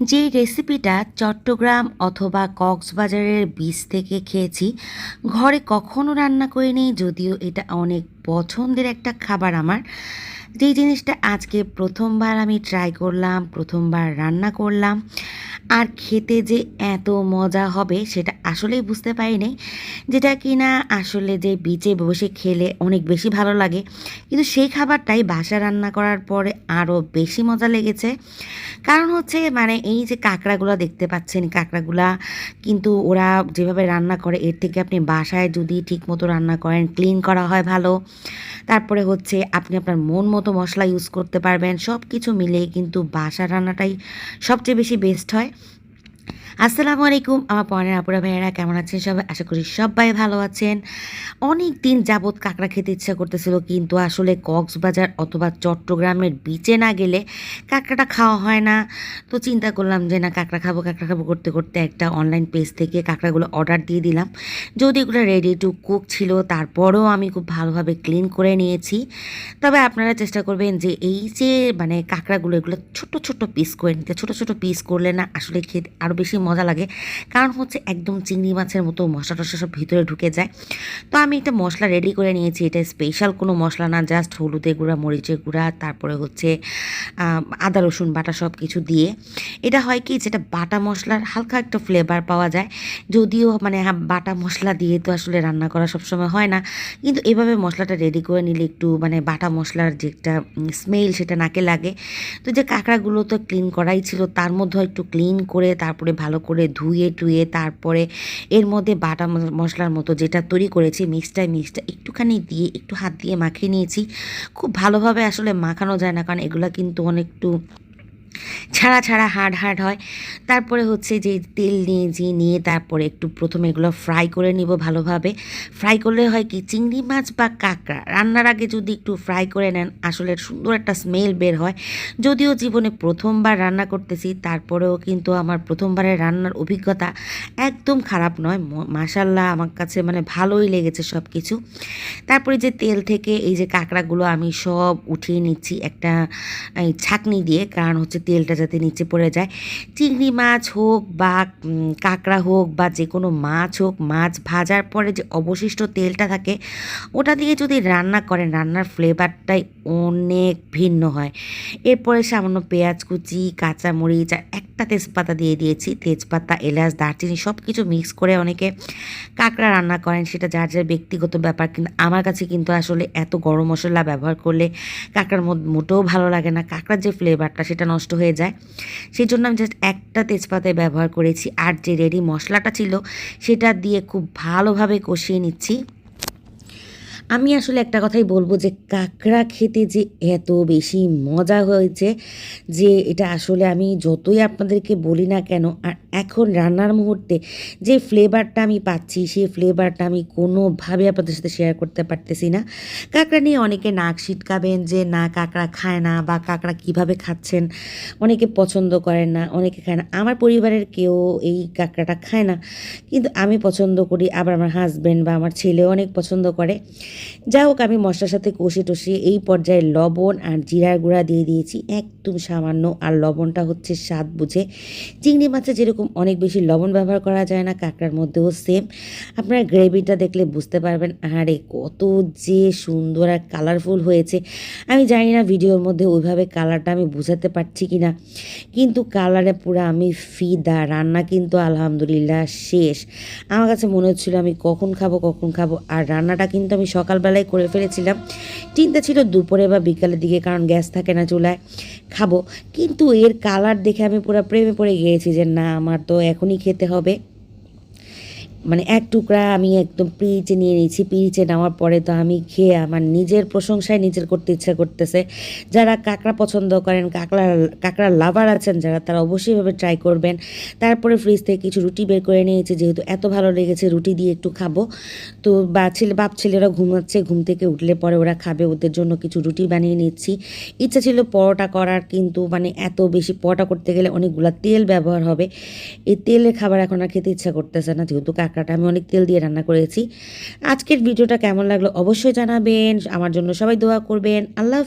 যে রেসিপিটা চট্টগ্রাম অথবা কক্সবাজারের বীজ থেকে খেয়েছি, ঘরে কখনো রান্না করিনি, যদিও এটা অনেক পছন্দের একটা খাবার আমার। যেই জিনিসটা আজকে প্রথমবার আমি ট্রাই করলাম, প্রথমবার রান্না করলাম, আর খেতে যে এত মজা হবে সেটা আসলেই বুঝতে পারিনি, যেটা কি না আসলে যে বিচে বসে খেলে অনেক বেশি ভালো লাগে। কিন্তু সেই খাবারটাই বাসা রান্না করার পরে আরও বেশি মজা লেগেছে। কারণ হচ্ছে মানে এই যে কাঁকড়াগুলো দেখতে পাচ্ছেন, কাঁকড়াগুলা কিন্তু ওরা যেভাবে রান্না করে, এর থেকে আপনি বাসায় যদি ঠিকমতো রান্না করেন ক্লিন করা হয় ভালো। তারপরে হচ্ছে আপনি আপনার মন মতো মশলা ইউজ করতে পারবেন। সব কিছু মিলে কিন্তু বাসা রান্নাটাই সবচেয়ে বেশি বেস্ট হয়। আসসালামু আলাইকুম, আমার পনেরো আপুরা ভাইয়েরা কেমন আছেন সবাই? আশা করি সবাই ভালো আছেন। অনেক দিন যাবৎ কাঁকড়া খেতে ইচ্ছা করতেছিল, কিন্তু আসলে কক্সবাজার অথবা চট্টগ্রামের বিচে না গেলে কাঁকড়াটা খাওয়া হয় না। তো চিন্তা করলাম যে, না, কাঁকড়া খাব কাঁকড়া খাব করতে করতে একটা অনলাইন পেজ থেকে কাঁকড়াগুলো অর্ডার দিয়ে দিলাম। যদি এগুলো রেডি টু কুক ছিল, তারপরেও আমি খুব ভালোভাবে ক্লিন করে নিয়েছি। তবে আপনারা চেষ্টা করবেন যে, এই যে মানে কাঁকড়াগুলো, এগুলো ছোট ছোট পিস করে নিতে। ছোট ছোট পিস করলে না আসলে খেতে আরও বেশি মজা লাগে। কারণ হচ্ছে একদম চিংড়ি মাছের মতো মশলা টশলা সব ভিতরে ঢুকে যায়। তো আমি একটা মশলা রেডি করে নিয়েছি। এটা স্পেশাল কোনো মশলা না জাস্ট হলুদের গুঁড়া মরিচের গুঁড়া তারপরে হচ্ছে আদা রসুন বাটা সব কিছু দিয়ে। এটা হয় কি যেটা বাটা মশলার হালকা একটা ফ্লেভার পাওয়া যায়। যদিও মানে হ্যাঁ, বাটা মশলা দিয়ে তো আসলে রান্না করা সবসময় হয় না। কিন্তু এভাবে মশলাটা রেডি করে নিলে একটু মানে বাটা মশলার যে একটা স্মেল সেটা নাকে লাগে। তো যে কাঁকড়াগুলো তো ক্লিন করাই ছিল তার মধ্যে একটু ক্লিন করে তারপরে ভালো করে ধুয়ে টুয়ে তারপরে এর মধ্যে বাটা মশলার মতো যেটা তৈরি করেছি মিক্সটায়, মিক্সটা একটুখানি দিয়ে একটু হাত দিয়ে মাখিয়ে নিয়েছি। খুব ভালোভাবে আসলে মাখানো যায় না কারণ এগুলো কিন্তু অনেকটু ছাড়া ছাড়া হার্ড হার্ড হয়। তারপরে হচ্ছে যে তেল নিয়েছি নিয়ে তারপরে একটু প্রথমে এগুলো ফ্রাই করে নিব ভালোভাবে। ফ্রাই করলে হয় কি চিংড়ি মাছ বা কাঁকড়া রান্নার আগে যদি একটু ফ্রাই করে নেন আসলে সুন্দর একটা স্মেল বের হয়। যদিও জীবনে প্রথমবার রান্না করতেছি, তারপরেও কিন্তু আমার প্রথমবারের রান্নার অভিজ্ঞতা একদম খারাপ নয়। ম- মাশাল্লাহ আমার কাছে মানে ভালোই লেগেছে সব কিছু তারপরে যে তেল থেকে এই যে কাঁকড়াগুলো আমি সব উঠিয়ে নিচ্ছি একটা ছাকনি দিয়ে। কারণ হচ্ছে তেলটা যাতে নিচে পড়ে যায়। চিংড়ি মাছ হোক বা কাঁকড়া হোক বা যে কোনো মাছ হোক, মাছ ভাজার পরে যে অবশিষ্ট তেলটা থাকে, ওটা দিয়ে যদি রান্না করেন, রান্নার ফ্লেভারটাই অনেক ভিন্ন হয়। এরপরে সামান্য পেঁয়াজ কুচি, কাঁচামরিচ আর একটা তেজপাতা দিয়ে দিয়েছি। তেজপাতা, এলাচ, দারচিনি সব কিছু মিক্স করে অনেকে কাঁকড়া রান্না করেন। সেটা যার যার ব্যক্তিগত ব্যাপার। কিন্তু আমার কাছে কিন্তু আসলে এত গরম মশলা ব্যবহার করলে কাঁকড়ার মোটেও ভালো লাগে না। কাঁকড়ার যে ফ্লেভারটা সেটা নষ্ট হয়ে যায়। সেই জন্য আমি জাস্ট একটা তেজপাতায় ব্যবহার করেছি। আর যে রেডি মশলাটা ছিল সেটা দিয়ে খুব ভালোভাবে কষিয়ে নিচ্ছি। আমি আসলে একটা কথাই বলব যে কাঁকড়া খেতে যে এত বেশি মজা হয়েছে যে এটা আসলে আমি যতই আপনাদেরকে বলি না কেন, আর এখন রান্নার মুহূর্তে যে ফ্লেভারটা আমি পাচ্ছি, সেই ফ্লেভারটা আমি কোনোভাবে আপনাদের সাথে শেয়ার করতে পারতেছি না। কাঁকড়া নিয়ে অনেকে নাক ছিটকাবেন যে, না, কাঁকড়া খায় না বা কাঁকড়া কীভাবে খাচ্ছেন? অনেকে পছন্দ করেন না, অনেকে খায় না। আমার পরিবারের কেউ এই কাঁকড়াটা খায় না, কিন্তু আমি পছন্দ করি। আবার আমার হাজব্যান্ড বা আমার ছেলেও অনেক পছন্দ করে। যাই হোক, আমি মশলার সাথে কষে টষিয়ে এই পর্যায়ে লবণ আর জিরার গুঁড়া দিয়ে দিয়েছি। একদম সামান্য, আর লবণটা হচ্ছে স্বাদ বুঝে। চিংড়ি মাছে যেরকম অনেক বেশি লবণ ব্যবহার করা যায় না, কাঁকড়ার মধ্যেও সেম আপনার গ্রেভিটা দেখলে বুঝতে পারবেন আরে কত যে সুন্দর আর কালারফুল হয়েছে। আমি জানি না ভিডিওর মধ্যে ওইভাবে কালারটা আমি বুঝাতে পারছি কি না কিন্তু কালারে পুরো আমি ফিদা, রান্না কিন্তু আলহামদুলিল্লাহ শেষ। আমার কাছে মনে হচ্ছিল আমি কখন খাব কখন খাব, আর রান্নাটা কিন্তু আমি সকালবেলায় করে ফেলেছিলাম। চিন্তা ছিল দুপুরে বা বিকালের দিকে, কারণ গ্যাস থাকে না চুলায়। খাব। কিন্তু এর কালার দেখে আমি পুরো প্রেমে পড়ে গিয়েছি যে না, আমার তো এখনই খেতে হবে। মানে এক টুকরা আমি একদম পিরিচে নিয়ে নিয়েছি পিরিচে নেওয়ার পরে তো আমি খেয়ে আমার নিজের প্রশংসায় নিজের করতে ইচ্ছা করতেছে। যারা কাঁকড়া পছন্দ করেন, কাঁকড়া কাঁকড়া লাভার আছেন যারা, তারা অবশ্যইভাবে ট্রাই করবেন। তারপরে ফ্রিজ থেকে কিছু রুটি বের করে নিয়েছি, যেহেতু এত ভালো লেগেছে, রুটি দিয়ে একটু খাব। তো বা ছেলে, বাপ ছেলেরা ঘুমাচ্ছে, ঘুম থেকে উঠলে পরে ওরা খাবে, ওদের জন্য কিছু রুটি বানিয়ে নিচ্ছি। ইচ্ছা ছিল পরোটা করার, কিন্তু মানে এত বেশি পরোটা করতে গেলে অনেকগুলা তেল ব্যবহার হবে। এই তেলে খাবার এখন আর খেতে ইচ্ছা করতেছে না, যেহেতু কাঁকড়াটা আমি অনেক তেল দিয়ে রান্না করেছি। আজকের ভিডিওটা কেমন লাগল অবশ্যই জানাবেন। আমার জন্য সবাই দোয়া করবেন। আল্লাহ